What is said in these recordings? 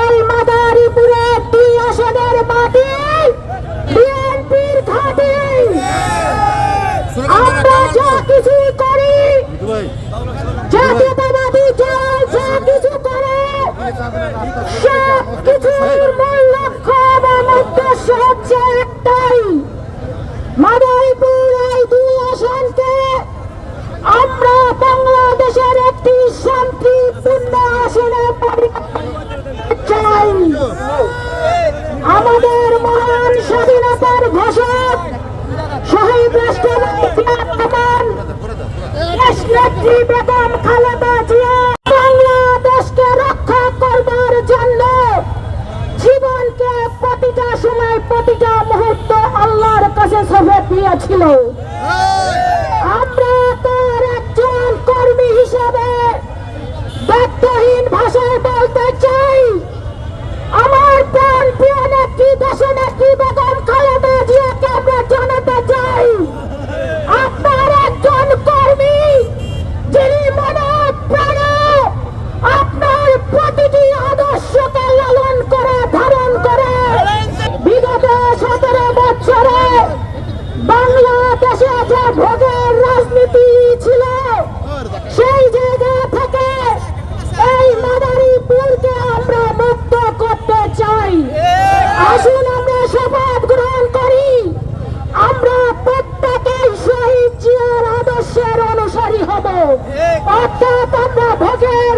এই মাদারীপুরে দুই আসনের মাটি বিএনপির ঘাটি। আমরা যা কিছু করি জাতীয়তাবাদী স্বাধীনতার ঘোষক শহীদ রাষ্ট্রপতি খালেদা জিয়া, বাংলাদেশকে রক্ষা করবার জন্য জীবনকে প্রতিটা সময় প্রতিটা মুহূর্ত আল্লাহর কাছে সফর দিয়েছিল আমরা তার একজন কর্মী হিসাবে ব্যক্তহীন ভাষায় বলতে চাই আমার প্রাণ প্রিয় নেত্রী দেশ নেত্রী বেগম খালেদা জিয়াকে আমরা জানাতে চাই আপনার একজন কর্মী যিনি মনে প্রাণে আপনার প্রতিটি আদর্শকে লালন করে ধারণ করে বিগত সতেরো বছরে বাংলাদেশে যে ভোগের রাজনীতি ছিল সেই জায়গা থেকে এই মাদারীপুরকে আমরা মুক্ত করতে চাই আসুন আমরা শপথ গ্রহণ করি আমরা প্রত্যেকেই শহীদ জিয়ার আদর্শের অনুসারী হব অর্থাৎ আমরা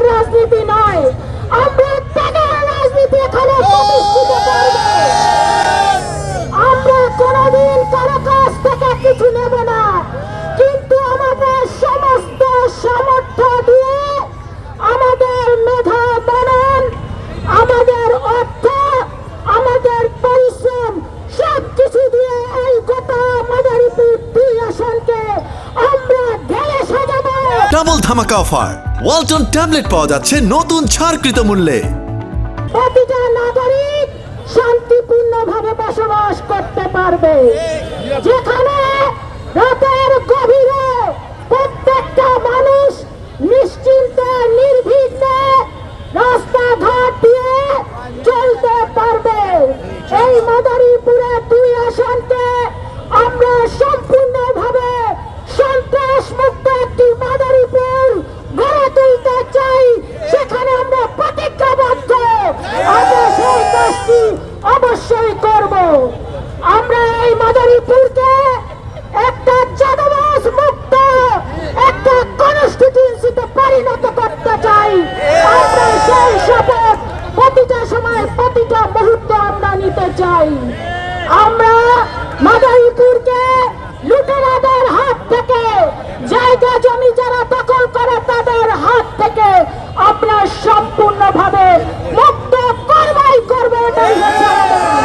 রাজনীতি নয়। আমরা ত্যাগের রাজনীতি এখানে কিছু নেব না। কিন্তু আমাদের সমস্ত সামর্থ্য দিয়ে আমাদের মেধা মনন আমাদের অর্থ আমাদের পরিশ্রম সব কিছু দিয়ে এই গোটা মাদারীপুর দুই আসনকে আমরা ঢেলে সাজাবো ডাবল ধামাকা অফার। ওয়ালটন ট্যাবলেট পাওয়া যাচ্ছে নতুন ছাড়কৃত মূল্যে। প্রতিটা নাগরিক শান্তিপূর্ণভাবে বসবাস করতে পারবে। যেখানে রাতের মাদারীপুরকে একটা জাদুবাস মুক্ত, একটা কনস্টিটিউন্সিতে পরিণত করতে চাই। আমরা সেই শপথ প্রতিটা সময়, প্রতিটা মুহূর্ত আমরা নিতে চাই। আমরা মাদারীপুরকে লুটেরাদের হাত থেকে, জায়গা, জমি যারা দখল করে তাদের হাত থেকে আপনার সম্পূর্ণভাবে মুক্ত করবাই করবেন এটাই হচ্ছে